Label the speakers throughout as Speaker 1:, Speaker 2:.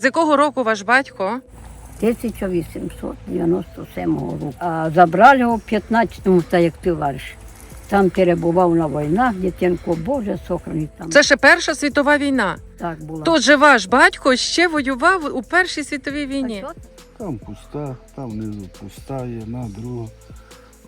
Speaker 1: З якого року ваш батько?
Speaker 2: 1897 року. А забрали його в 15-му, так як товариш. Там перебував на війнах, дитинко Боже, сохранить там.
Speaker 1: Це ще Перша світова війна.
Speaker 2: так було.
Speaker 1: Тут же ваш батько ще воював у Першій світовій війні.
Speaker 3: Там пуста, там внизу пуста є, на друга.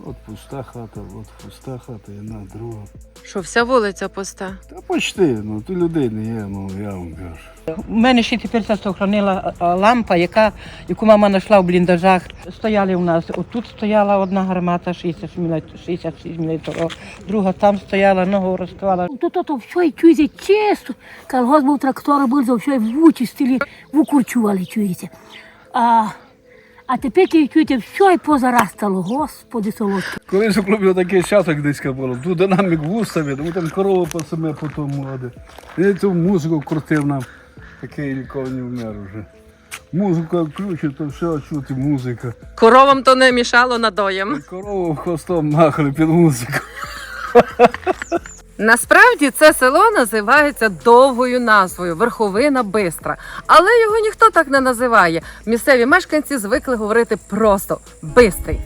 Speaker 3: От пуста хата, от пуста хата, і на друга.
Speaker 1: Що вся вулиця пуста.
Speaker 3: Та почти, ну то людей не є, ну я вам кажу.
Speaker 4: У мене ще тепер це сохранила лампа, яка, яку мама знайшла в бліндажах. Стояли у нас, отут стояла одна гармата 60 мм, 66 мм, друга там стояла, ногу розкривала.
Speaker 5: Тут то все чуєте чисто. Колгосп був трактор, був за все вичистили, викурчували, чуєте. А, а тепер чуєте, все і позарастало, господи солодкий.
Speaker 3: Колись у клубі такий часок десь було, тут динамік вуставі, тому там корова по саме по тому води. І цю музику крутив нам, такий ніколи не вмер вже. Музику включив, то все чути музика.
Speaker 1: Коровам то не мішало надоєм.
Speaker 3: Корову хвостом махали під музику.
Speaker 1: Насправді це село називається довгою назвою Верховина Бистра. Але його ніхто так не називає. Місцеві мешканці звикли говорити просто Бистрий.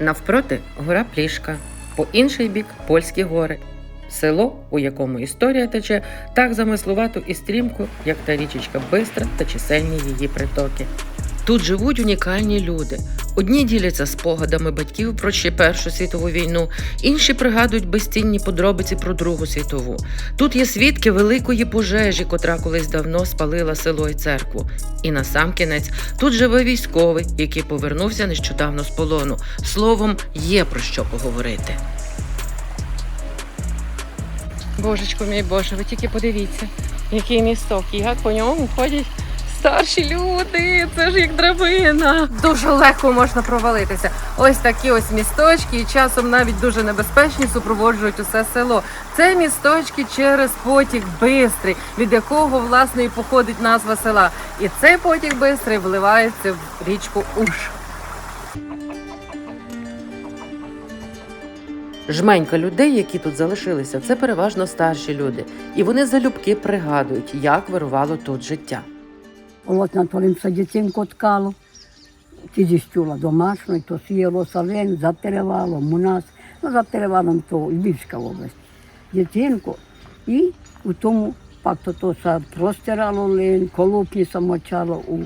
Speaker 1: Навпроти гора Плішка, по інший бік польські гори. Село, у якому історія тече так замислувато і стрімко, як та річечка Бистра та чисельні її притоки. Тут живуть унікальні люди. Одні діляться спогадами батьків про ще Першу світову війну, інші пригадують безцінні подробиці про Другу світову. Тут є свідки великої пожежі, котра колись давно спалила село і церкву. І насамкінець тут живе військовий, який повернувся нещодавно з полону. Словом, є про що поговорити. Божечко мій Боже, ви тільки подивіться, який місток, і як по ньому ходять старші люди. Це ж як драбина. Дуже легко можна провалитися. Ось такі ось місточки, і часом навіть дуже небезпечні супроводжують усе село. Це місточки через потік Бистрий, від якого власне і походить назва села. І цей потік Бистрий вливається в річку Уш. Жменька людей, які тут залишилися, це переважно старші люди, і вони залюбки пригадують, як вирувало тут життя.
Speaker 2: От на толимся дитинко ткало. Ті зістюла домашньої, то сіяло сален, за перевалом у нас, ну за перевалом то Львівська область. Дитинко. І у тому факту то простирало лин, колопні самочало у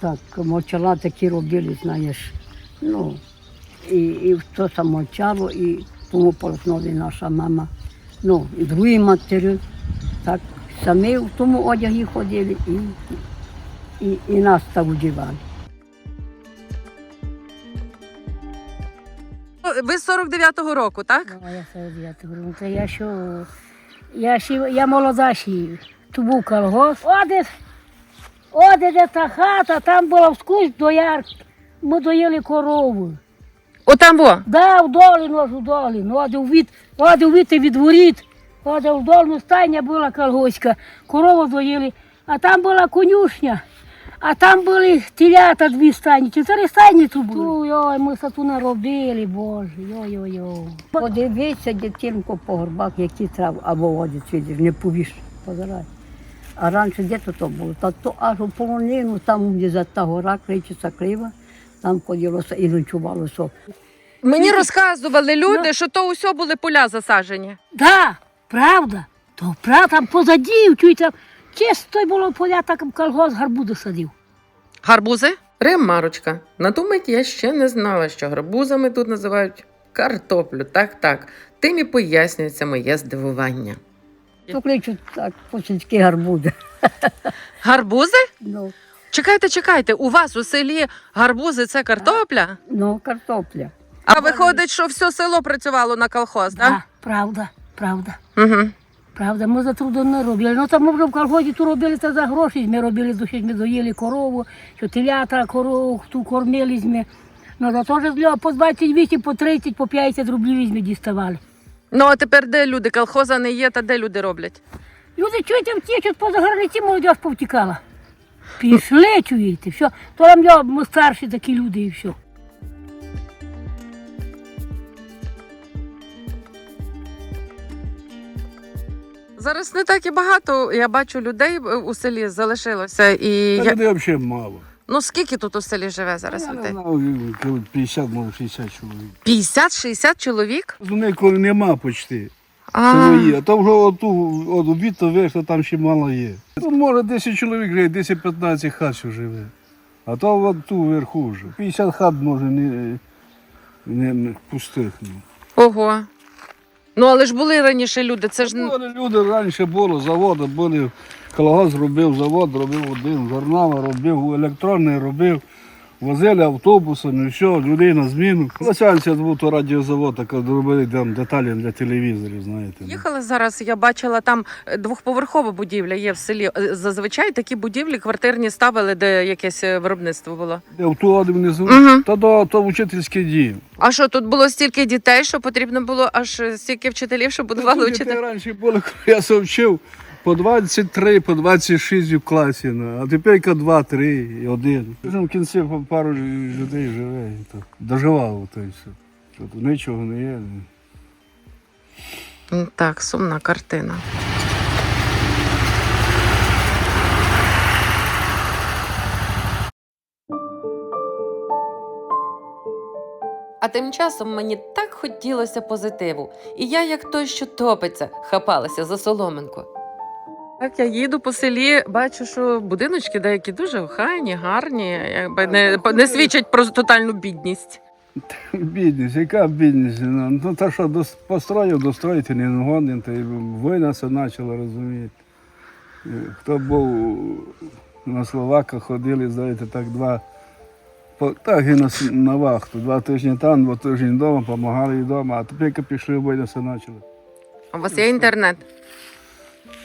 Speaker 2: так, мочала такі робили, знаєш. Ну, і, і то самочало, і тому полоснові наша мама. Ну, і другі матері, так, самі в тому одягі ходили і, і, і нас так вдівали.
Speaker 1: Ви з 49-го року, так?
Speaker 5: Ну, я це я говорю, то я що, я ще, я молода ще, тут був колгосп. Оде, оде де та хата, там була вскусь дояр, ми доїли корову.
Speaker 1: Отам во.
Speaker 5: Да, вдолі, нож вдолі, ну, оде від, оде віти від воріт, оде вдолі стайня була колгоська, корову доїли, а там була конюшня. А там були телята дві стайні, чотири стайні тут були. Ой, ми все тут наробили, боже, йой-йой-йой.
Speaker 2: Подивися, дитинко, по горбах, які трав або воді видиш, не повіш, позирай. А раніше де то, то було? Та то аж у полонину, там, де за та гора, кричиться крива, там ходилося і ночувалося.
Speaker 1: Мені розказували люди, що то усе були поля засаджені.
Speaker 5: Да, правда. То правда, там позаді, чуєте, чисто було поля, так колгосп гарбузи садив.
Speaker 1: Гарбузи? Ремарочка. На ту мить я ще не знала, що гарбузами тут називають картоплю. Так, так. Тим і пояснюється моє здивування.
Speaker 2: То кличуть так, по-сільськи гарбузи.
Speaker 1: Гарбузи?
Speaker 2: Ну,
Speaker 1: Чекайте, чекайте, у вас у селі гарбузи це картопля?
Speaker 2: ну, картопля.
Speaker 1: А виходить, що все село працювало на колхоз, так?
Speaker 5: Да, правда, правда.
Speaker 1: Угу.
Speaker 5: Правда, ми за трудом не робили. Ну там ми вже в колгоспі то робили це за гроші. Ми робили душі, ми доїли корову, що телята, корову ту кормили ми. Ну за то ж по 28, по 30, по 50 рублів ми діставали.
Speaker 1: Ну а тепер де люди? Колхоза не є, та де люди роблять?
Speaker 5: Люди чуєте, втічуть поза границі, молодь повтікала. Пішли, чуєте, все. То нам я, ми старші такі люди і все.
Speaker 1: Зараз не так і багато. Я бачу людей е, у селі залишилося. І
Speaker 3: Та
Speaker 1: я...
Speaker 3: людей взагалі мало.
Speaker 1: ну скільки тут у селі живе зараз
Speaker 3: Я не знаю, 50, може 60 чоловік.
Speaker 1: 50-60 чоловік?
Speaker 3: З них коли нема почти.
Speaker 1: А,
Speaker 3: Свої. А то вже оту, от обід то вийшло, там ще мало є. Тут може 10 чоловік живе, 10-15 хат що живе. А то от ту вверху вже. 50 хат може не, не, не пустих. Ну.
Speaker 1: ого. Ну але ж були раніше люди. Це ж не.
Speaker 3: Були люди раніше було, заводи були. Колгосп робив, завод робив один, журнал робив, електронний робив. Возили автобусами, все, людей на зміну. Лосянці був то радіозавод, так робили там деталі для телевізорів, знаєте.
Speaker 1: їхали зараз. Я бачила там е, двохповерхова будівля є в селі. Е, Зазвичай такі будівлі квартирні ставили, де якесь е, виробництво було.
Speaker 3: Де в туалеті внизу,
Speaker 1: Мгм.
Speaker 3: то, то, то вчительський дім.
Speaker 1: А що тут було стільки дітей, що потрібно було аж стільки вчителів, що будували вчителі?
Speaker 3: раніше було, коли я се вчив, по 23, по 26 в класі, ну, а тепер 2, 3 і 1. В кінці пару людей живе, і то доживало то і все. Тут нічого не є. ну.
Speaker 1: Так, сумна картина. А тим часом мені так хотілося позитиву, і я, як той, що топиться, хапалася за соломинку. Так, я їду по селі, бачу, що будиночки деякі дуже охайні, гарні, якби не, не свідчать про тотальну бідність.
Speaker 3: Бідність, яка бідність? Ну, ну та що дос- построїв, достроїти не годен, та й війна це почала розуміти. Е, Хто був на Словаках, ходили, знаєте, так два. по- Так і на, с- на вахту. Два тижні там, два тижні вдома, допомагали і вдома, а тепер як пішли війна це почали.
Speaker 1: У вас є інтернет?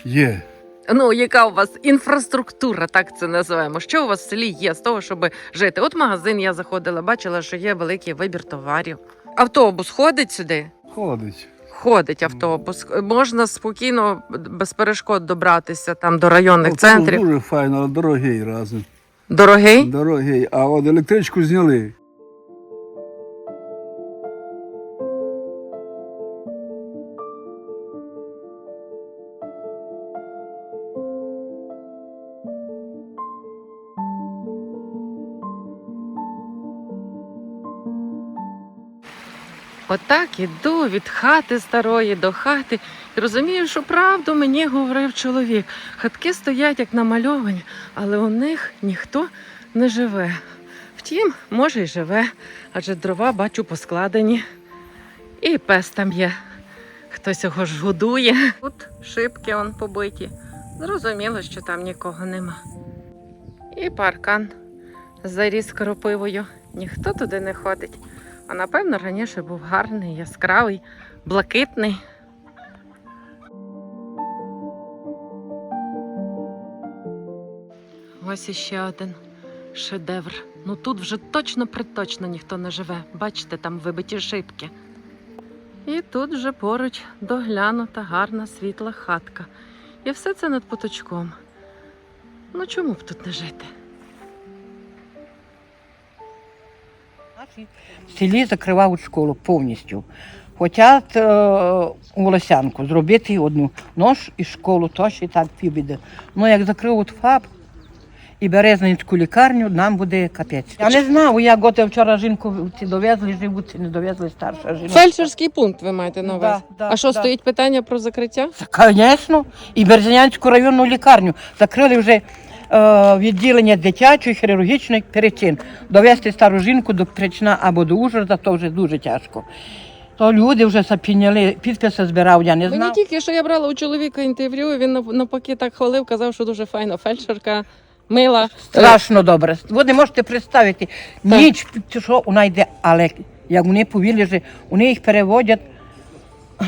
Speaker 3: Є.
Speaker 1: Ну, яка у вас інфраструктура, так це називаємо. Що у вас в селі є з того, щоб жити? От магазин я заходила, бачила, що є великий вибір товарів. Автобус ходить сюди?
Speaker 3: Ходить.
Speaker 1: Ходить автобус. Можна спокійно, без перешкод добратися там до районних
Speaker 3: Автобус
Speaker 1: центрів.
Speaker 3: Дуже файно, але дорогий разом.
Speaker 1: Дорогий?
Speaker 3: Дорогий. А от електричку зняли.
Speaker 1: Отак іду від хати старої до хати і розумію, що правду мені говорив чоловік. Хатки стоять як намальовані, але у них ніхто не живе. Втім, може, й живе, адже дрова бачу поскладені. І пес там є. Хтось його ж годує. Тут шибки он побиті. Зрозуміло, що там нікого нема. І паркан заріс кропивою. Ніхто туди не ходить. А напевно раніше був гарний, яскравий, блакитний. Ось іще один шедевр. Ну тут вже точно приточно ніхто не живе. Бачите, там вибиті шибки. І тут вже поруч доглянута гарна світла хатка. І все це над поточком. Ну чому б тут не жити?
Speaker 4: В селі закривають школу повністю. Хотять е, у Лосянку зробити одну нож і школу, то ще так півбіди. Ну як закриють ФАП і Березненську лікарню, нам буде капець. Я не знаю, як от вчора жінку ці довезли, живуть, чи не довезли старша жінка.
Speaker 1: Фельдшерський пункт ви маєте на увазі?
Speaker 4: Да, да,
Speaker 1: а що
Speaker 4: да.
Speaker 1: стоїть питання про закриття?
Speaker 4: Звісно, і Березянську районну лікарню закрили вже відділення дитячої хірургічної причин. Довести стару жінку до Причина або до Ужгорода, то вже дуже тяжко. То люди вже запіняли, підписи збирав, я не
Speaker 1: Мені
Speaker 4: знав.
Speaker 1: тільки що я брала у чоловіка інтерв'ю, він навпаки так хвалив, казав, що дуже файно. Фельдшерка, мила.
Speaker 4: Страшно добре. Ви не можете представити, ніч, що вона йде, але як вони повіли, що вони їх переводять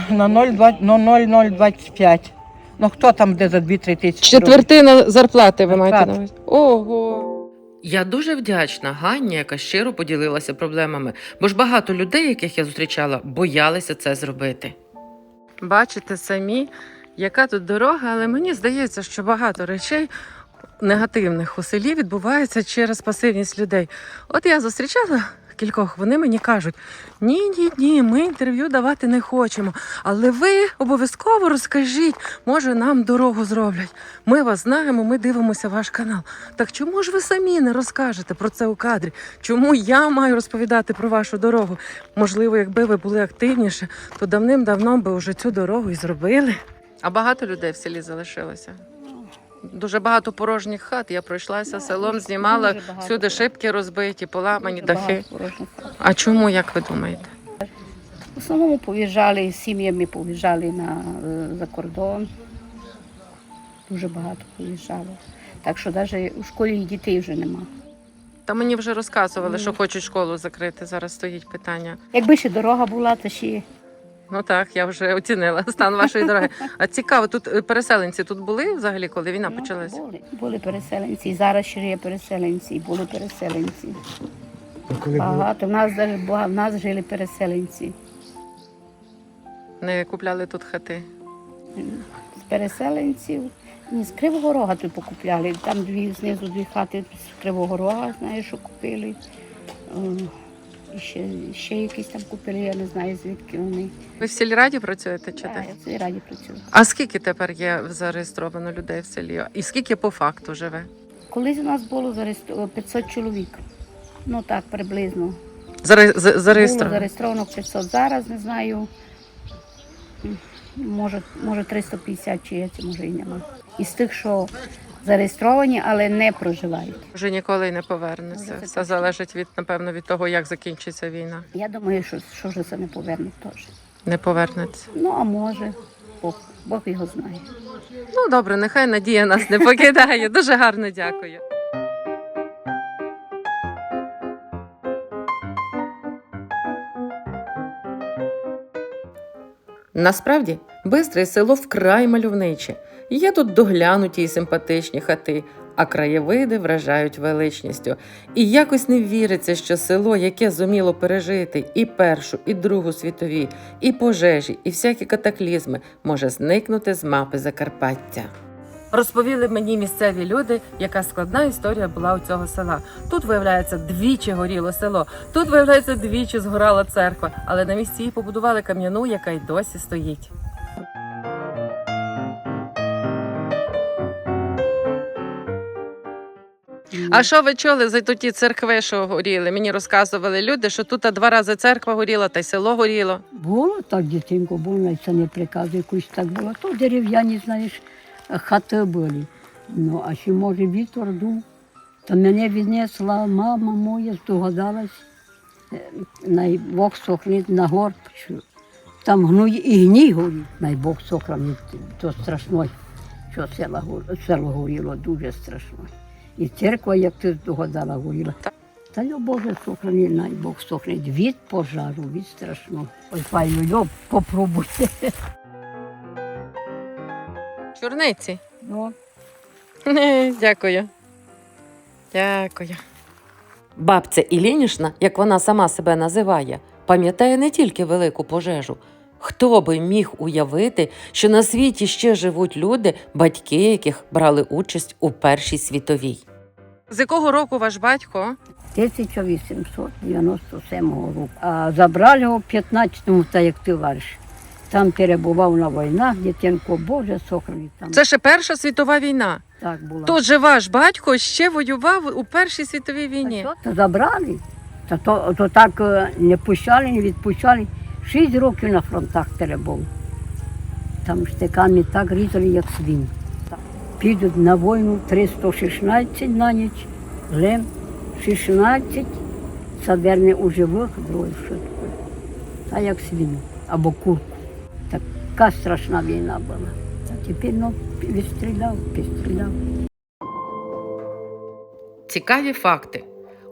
Speaker 4: на 0,025. Ну хто там де за 2-3 тисячі?
Speaker 1: Четвертина зарплати ви маєте на увазі. Ого. Я дуже вдячна Ганні, яка щиро поділилася проблемами, бо ж багато людей, яких я зустрічала, боялися це зробити. Бачите самі, яка тут дорога, але мені здається, що багато речей негативних у селі відбувається через пасивність людей. От я зустрічала кількох. Вони мені кажуть: ні, ні, ні, ми інтерв'ю давати не хочемо. Але ви обов'язково розкажіть, може, нам дорогу зроблять. Ми вас знаємо, ми дивимося ваш канал. Так чому ж ви самі не розкажете про це у кадрі? Чому я маю розповідати про вашу дорогу? Можливо, якби ви були активніше, то давним-давно би вже цю дорогу і зробили. А багато людей в селі залишилося. Дуже багато порожніх хат. Я пройшлася селом, знімала всюди шибки розбиті, поламані дахи. А чому, як ви думаєте?
Speaker 2: В основному поїжджали, з сім'ями поїжджали на, е, за кордон. Дуже багато поїжджало. Так що навіть у школі і дітей вже нема.
Speaker 1: Та мені вже розказували, що хочуть школу закрити. Зараз стоїть питання.
Speaker 2: Якби ще дорога була, то ще
Speaker 1: Ну так, я вже оцінила стан вашої дороги. А цікаво, тут е, переселенці тут були взагалі, коли війна
Speaker 2: ну,
Speaker 1: почалася?
Speaker 2: були, були переселенці. І зараз ще є переселенці, і були переселенці. Багато. В нас, даже бага- в нас жили переселенці.
Speaker 1: Не купляли тут хати.
Speaker 2: З переселенців. Ні, з Кривого Рога тут покупляли. Там дві знизу дві хати з Кривого Рога, знаю, що купили. О, І ще, ще якісь там купили, я не знаю, звідки вони.
Speaker 1: Ви в сільраді працюєте чи
Speaker 2: Так,
Speaker 1: де?
Speaker 2: я в цій раді працюю.
Speaker 1: А скільки тепер є зареєстровано людей в селі? І скільки по факту живе?
Speaker 2: Колись у нас було зареєстровано 500 чоловік. Ну так, приблизно.
Speaker 1: Заре...
Speaker 2: Було
Speaker 1: Зареєстровано.
Speaker 2: зареєстровано 500. Зараз не знаю. Може, може 350 чи є, це може і нема. Із тих, що зареєстровані, але не проживають.
Speaker 1: Вже ніколи й не повернеться.
Speaker 2: Вже це
Speaker 1: Все
Speaker 2: точно.
Speaker 1: залежить від, напевно, від того, як закінчиться війна.
Speaker 2: Я думаю, що, що ж це не поверне теж.
Speaker 1: Не повернеться.
Speaker 2: Ну, а може, Бог, Бог його знає.
Speaker 1: Ну добре, нехай надія нас не покидає. Дуже гарно дякую. Насправді, Бистре село вкрай мальовниче. Є тут доглянуті й симпатичні хати, а краєвиди вражають величністю. І якось не віриться, що село, яке зуміло пережити і Першу, і Другу світові, і пожежі, і всякі катаклізми, може зникнути з мапи Закарпаття. Розповіли мені місцеві люди, яка складна історія була у цього села. Тут, виявляється, двічі горіло село. Тут, виявляється, двічі згорала церква, але на місці її побудували кам'яну, яка й досі стоїть. А що ви чули за ті церкви, що горіли? Мені розказували люди, що тут два рази церква горіла, та й село горіло.
Speaker 2: Було так, дитинко, було, навіть це не приказує, якось так було. То дерев'яні, знаєш, хати були. Ну, а ще може вітер дув. То мене віднесла мама моя, здогадалась, е, най Бог сохнить на гор. що Там гнуй і гній горить, най Бог сохранить, то страшно, що село горіло, дуже страшно. І церква, як ти здогадала, горіла. Та йо Боже сохрани, най Бог сохранить від пожару, від страшного. Ой, файно, йо, попробуйте.
Speaker 1: Чорниці.
Speaker 2: Ну,
Speaker 1: Дякую. Дякую. Бабця Ілінішна, як вона сама себе називає, пам'ятає не тільки велику пожежу. Хто би міг уявити, що на світі ще живуть люди, батьки яких брали участь у Першій світовій. З якого року ваш батько?
Speaker 2: 1897 року. А забрали його в 15-му, так як ти говориш. Там перебував на війнах, дитинко Боже сохрани там.
Speaker 1: Це ще Перша світова війна.
Speaker 2: так було.
Speaker 1: Тут же ваш батько ще воював у Першій світовій
Speaker 2: Та
Speaker 1: війні.
Speaker 2: що, то забрали. Та то, то так е, не пущали, не відпущали. Шість років на фронтах перебув. Там штиками так різали, як свинь. Підуть на війну 316 на ніч, лем 16, саверне у живих, таке. Та як свиню або курку. Така страшна війна була. Та тепер ну, відстріляв, підстріляв.
Speaker 1: Цікаві факти.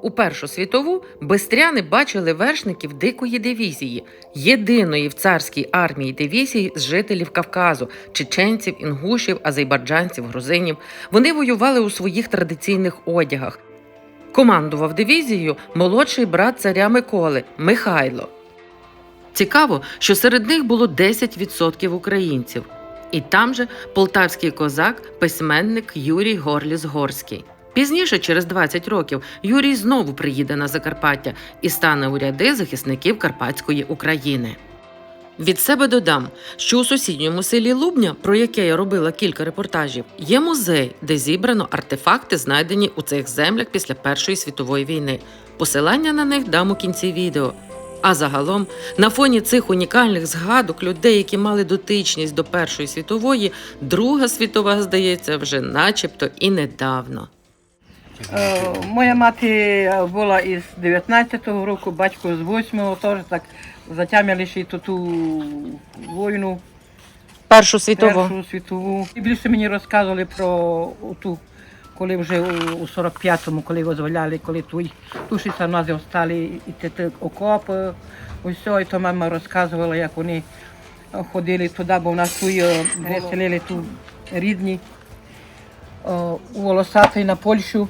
Speaker 1: У Першу світову бистряни бачили вершників дикої дивізії, єдиної в царській армії дивізії з жителів Кавказу, чеченців, інгушів, азербайджанців, грузинів. Вони воювали у своїх традиційних одягах. Командував дивізією молодший брат царя Миколи Михайло. Цікаво, що серед них було 10% українців. І там же полтавський козак, письменник Юрій Горліс Горський. Пізніше, через 20 років, Юрій знову приїде на Закарпаття і стане у ряди захисників Карпатської України. Від себе додам, що у сусідньому селі Лубня, про яке я робила кілька репортажів, є музей, де зібрано артефакти, знайдені у цих землях після Першої світової війни. Посилання на них дам у кінці відео. А загалом, на фоні цих унікальних згадок людей, які мали дотичність до Першої світової, Друга світова, здається, вже начебто і недавно.
Speaker 4: Е, Моя мати е, була із 19-го року, батько з 8-го, теж так затямили ще й ту, ту війну,
Speaker 1: Першу світову.
Speaker 4: Першу світову. І більше мені розказували про ту, коли вже у, у 45-му, коли визволяли, коли тут тушиться нас стали і ті, ті окопи, усе, і то мама розказувала, як вони е, ходили туди, бо в нас тут е, веселили тут рідні е, у Волосатий на Польщу.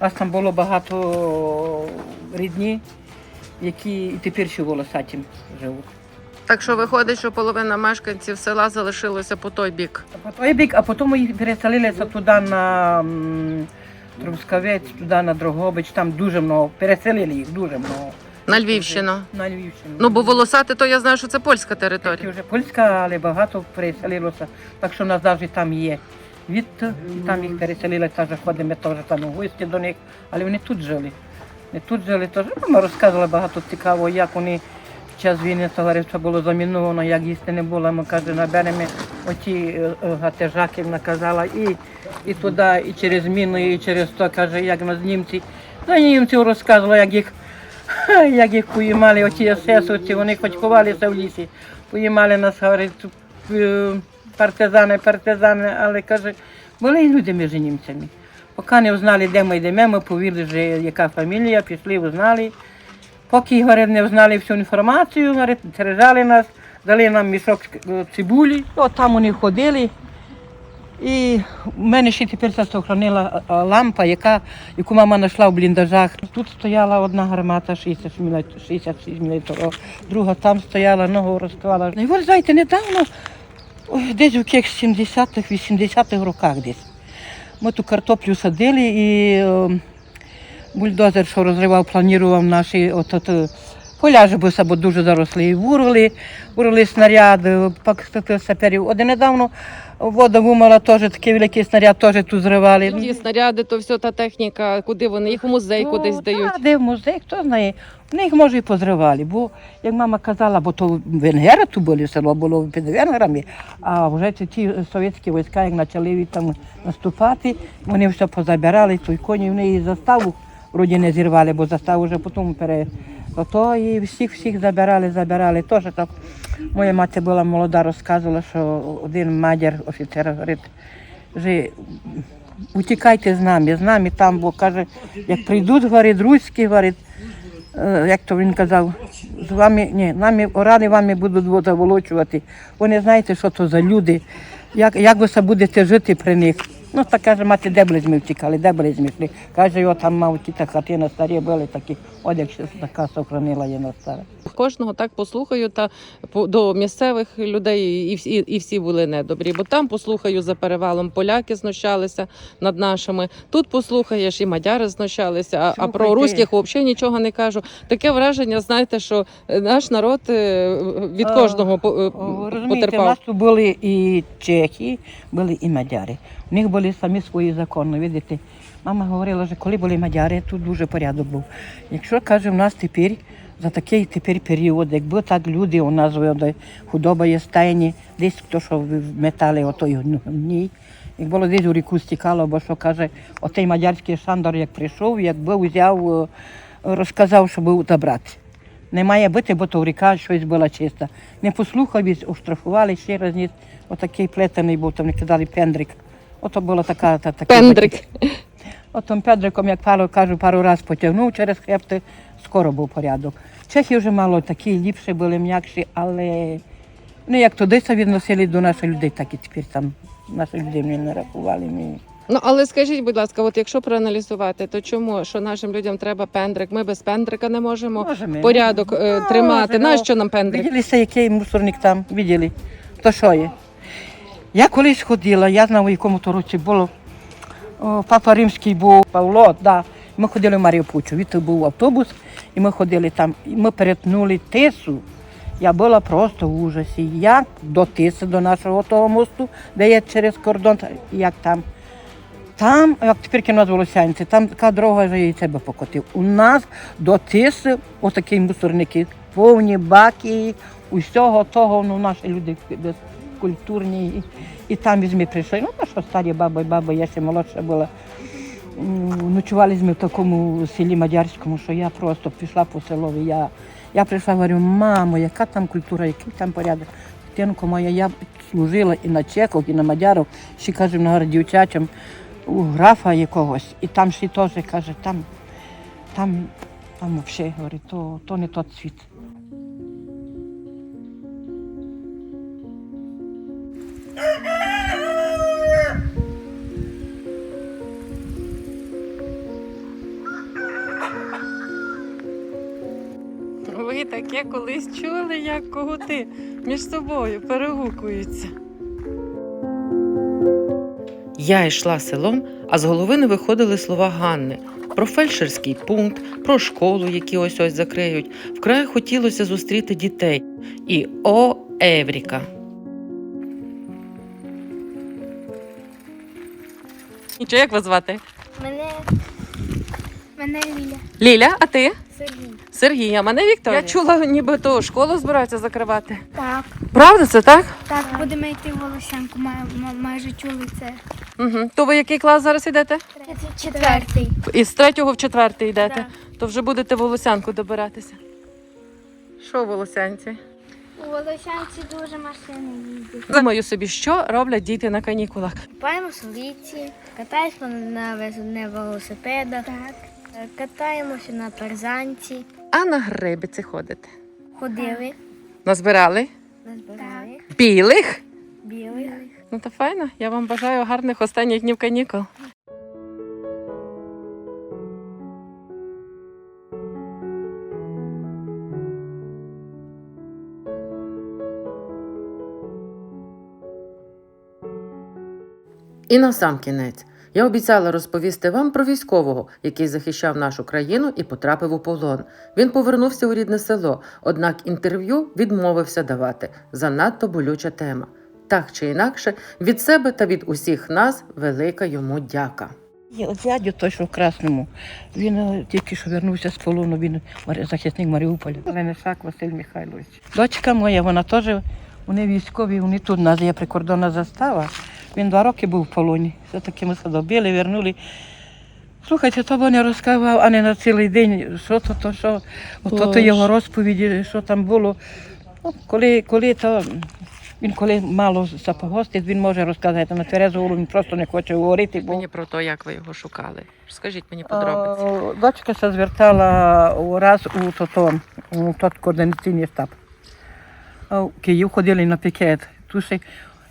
Speaker 4: У нас там було багато рідні, які і тепер ще в Волосатім живуть.
Speaker 1: Так що виходить, що половина мешканців села залишилося по той бік.
Speaker 4: По той бік, а потім їх переселилися туди на м, Трускавець, туди на Дрогобич, там дуже много, переселили їх дуже много.
Speaker 1: На Львівщину.
Speaker 4: На Львівщину.
Speaker 1: Ну бо волосати, то я знаю, що це польська
Speaker 4: Це
Speaker 1: територія.
Speaker 4: вже польська, але багато переселилося, так що в нас навіть там є від, і там їх переселили, теж ходимо теж там у гості до них, але вони тут жили. Вони тут жили теж. Мама розказувала багато цікавого, як вони в час війни товариство було заміновано, як їсти не було. Ми каже, наберемо оті е, е, гатежаки, наказала, і, і туди, і через міну, і через то, каже, як нас німці. За німців розказувала, як їх як їх поїмали, оті есесовці, вони хоч ховалися в лісі, поїмали нас, говорить, е, партизани, партизани, але каже, були і люди між німцями. Поки не знали, де ми йдемо, ми повірили, що яка фамілія, пішли, узнали. Поки говорить, не знали всю інформацію, тережали нас, дали нам мішок е, цибулі. От там вони ходили. І в мене ще тепер це лампа, яка, яку мама знайшла в бліндажах. Тут стояла одна гармата 60 мм, 66 мм, друга там стояла, ногу розкривала. І ви знаєте, недавно, десь в яких 70-х, 80-х роках десь. Ми ту картоплю садили і е, бульдозер, що розривав, планував наші от, от, е, поля ж бо дуже заросли. І вурили, вурили снаряди, пак саперів. Один недавно вода вимала теж такий великий снаряд, теж тут зривали.
Speaker 1: Ті снаряди, то все та техніка, куди вони їх у музей кудись здають.
Speaker 4: Та, де в музей, хто знає. Вони їх може і позривали, бо, як мама казала, бо то венгери тут були, село було під венгерами, а вже ті совєтські війська, як почали там наступати, вони все позабирали, той коні, вони і заставу вроді не зірвали, бо заставу вже потім пере... Ото і всіх всіх забирали, забирали. Теж так. Моя мати була молода, розказувала, що один мадяр офіцер говорить, що утікайте з нами, з нами там, бо каже, як прийдуть, говорить, руські, говорить, е, як то він казав, з вами, ні, нами орани вами будуть заволочувати. Ви не знаєте, що то за люди, як, як ви будете жити при них. Ну, так каже, мати, де були ми втікали, де були ми йшли. Каже, його там мав ті хатина старі були такі, от як ще така сохранила є на старе.
Speaker 1: Кожного так послухаю та до місцевих людей і всі, і всі були недобрі. Бо там послухаю за перевалом поляки знущалися над нашими. Тут послухаєш і мадяри знущалися, а, а про руських взагалі нічого не кажу. Таке враження, знаєте, що е, наш народ е, від кожного е,
Speaker 4: Розумієте, у нас тут були і чехи, були і мадяри. У них були самі свої закони. Видите, мама говорила, що коли були мадяри, тут дуже порядок був. Якщо каже, в нас тепер за такий тепер період, якби так люди у нас худоба є стайні, десь хто що вметали отой гній. Як було десь у ріку стікало, бо що каже, отей мадярський шандор, як прийшов, якби взяв, е, розказав, що був забрати. Не має бути, бо то ріка щось була чиста. Не послухав, оштрафували ще раз ніс. Отакий плетений був, там не казали пендрик. Ото була така, та, така.
Speaker 1: Пендрик.
Speaker 4: Отом пендриком, як Павло кажу, пару раз потягнув через хребти, скоро був порядок. Чехи вже мало такі ліпші були, м'якші, але ну, як туди се відносили до наших людей, так і тепер там наших людей не рахували. Ми...
Speaker 1: Ну але скажіть, будь ласка, от якщо проаналізувати, то чому що нашим людям треба пендрик? Ми без пендрика не можемо
Speaker 4: Можемо.
Speaker 1: порядок е,
Speaker 4: Ну,
Speaker 1: тримати.
Speaker 4: можемо.
Speaker 1: Нащо нам пендрик?
Speaker 4: Виділися, який мусорник там, виділи. То що є? Я колись ходила, я знав, у якому то році було. О, папа римський був Павло, да. Ми ходили в Маріупучу. Від був автобус, і ми ходили там. І ми перетнули тису. Я була просто в ужасі. Як до тиси, до нашого того мосту, де є через кордон, як там. Там, як тепер кіно Волосянці, там така дорога вже і себе покотив. У нас до тиси отакі мусорники, повні баки, усього того, ну наші люди безкультурні. І, там візьми прийшли. Ну, то що старі баби, і баби, я ще молодша була. Ночували ми в такому селі Мадярському, що я просто пішла по селові. Я, я прийшла, говорю, мамо, яка там культура, який там порядок. Дитинко моя, я служила і на чеках, і на мадярах, ще кажемо, на дівчачам у графа якогось. І там ще теж каже, там, там, там взагалі, говорить, то, то не тот світ.
Speaker 6: Колись чули, як когути між собою перегукуються.
Speaker 1: Я йшла селом, а з голови не виходили слова Ганни про фельдшерський пункт, про школу, які ось ось закриють. Вкрай хотілося зустріти дітей. І о, Евріка!
Speaker 6: Нічого, як вас звати?
Speaker 7: Мене, мене Ліля.
Speaker 6: Ліля, а ти?
Speaker 7: Сергій.
Speaker 6: Сергій, а мене Вікторія. Я чула, ніби то школу збираються закривати.
Speaker 7: Так,
Speaker 6: Правда це так?
Speaker 7: так, будемо йти в Волосянку, май, ма- майже чули це.
Speaker 6: Угу. То ви який клас зараз йдете?
Speaker 7: Четвертий.
Speaker 6: Із третього в четвертий йдете.
Speaker 7: Так.
Speaker 6: То вже будете в Волосянку добиратися. Що в Волосянці?
Speaker 7: У Волосянці дуже машини їздять.
Speaker 6: Думаю собі, що роблять діти на канікулах.
Speaker 7: Купаємося в річці, катаємося на велосипедах, так. катаємося на тарзанці,
Speaker 6: А на грибиці ходите.
Speaker 7: ходили,
Speaker 6: Назбирали?
Speaker 7: назбирали
Speaker 6: Білих?
Speaker 7: білих.
Speaker 6: Ну то файно. Я вам бажаю гарних останніх днів канікул.
Speaker 1: І на сам кінець. Я обіцяла розповісти вам про військового, який захищав нашу країну і потрапив у полон. Він повернувся у рідне село, однак інтерв'ю відмовився давати. Занадто болюча тема. Так чи інакше, від себе та від усіх нас велика йому дяка.
Speaker 4: Дядю той, що в Красному. Він е, тільки що вернувся з полону, він захисник Маріуполя. Ленишак Василь Михайлович. Дочка моя, вона теж, вони військові, вони тут, у нас є прикордонна застава. Він два роки був в полоні. Все таки ми добили, вернули. Слухайте, то вони розказував, а не на цілий день, що то, то, що, ото то його розповіді, що там було. Ну, коли, коли то, він коли мало запогостить, він може розказати на тверезу голову, він просто не хоче говорити, бо
Speaker 1: Мені про те, як ви його шукали. Скажіть мені
Speaker 4: Е, Дочка се звертала раз у, тото, у тот координаційний штаб. В Київ ходили на пікет. Ще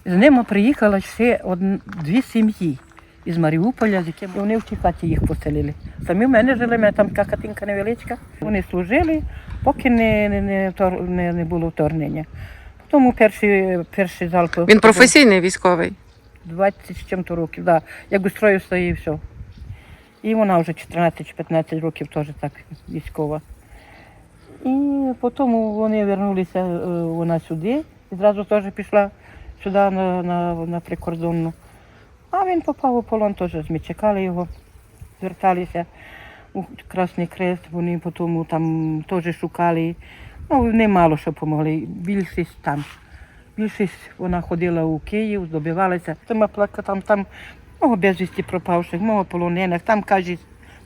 Speaker 4: з ними приїхала ще одн- дві сім'ї із Маріуполя, з якими вони в тій хаті їх поселили. Самі в мене жили, в мене там така хатинка невеличка. Вони служили, поки не, не, не, не, не було вторгнення. Тому перший, перший залп.
Speaker 6: Він професійний військовий.
Speaker 4: 20 з чим-то років, да. Як устроївся і все. І вона вже 14 чи 15 років теж так військова. І потім вони вернулися е, вона сюди і зразу теж пішла сюди на, на, на прикордонну. А він попав у полон теж, ми чекали його, зверталися у Красний Крест, вони потім там теж шукали. Ну, немало що допомогли, більшість там. Більшість вона ходила у Київ, добивалася. Тима плака там, там мого безвісті пропавших, мого полонених. Там каже,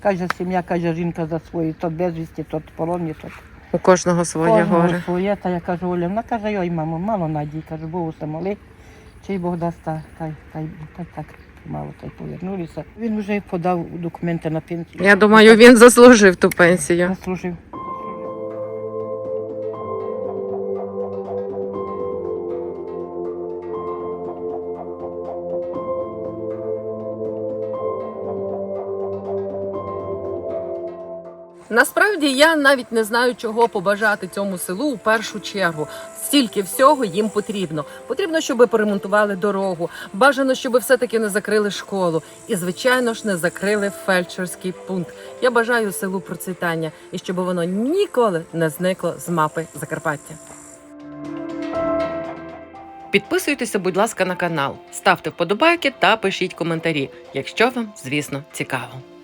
Speaker 4: каже сім'я, каже жінка за свої, то безвісті, то полонні, то
Speaker 6: У кожного своє
Speaker 4: кожного
Speaker 6: горе.
Speaker 4: своє. Та я кажу, Оля, вона каже, ой, мамо, мало надій, кажу, Богу самоли, чий Бог дасть, та, та, та, та, так мало та й повернулися. Він вже подав документи на пенсію.
Speaker 6: Я думаю, він заслужив ту пенсію.
Speaker 4: заслужив.
Speaker 1: Насправді я навіть не знаю, чого побажати цьому селу у першу чергу. Стільки всього їм потрібно. Потрібно, щоб поремонтували дорогу. Бажано, щоб все-таки не закрили школу. І, звичайно ж, не закрили фельдшерський пункт. Я бажаю селу процвітання і щоб воно ніколи не зникло з мапи Закарпаття. Підписуйтеся, будь ласка, на канал, ставте вподобайки та пишіть коментарі, якщо вам, звісно, цікаво.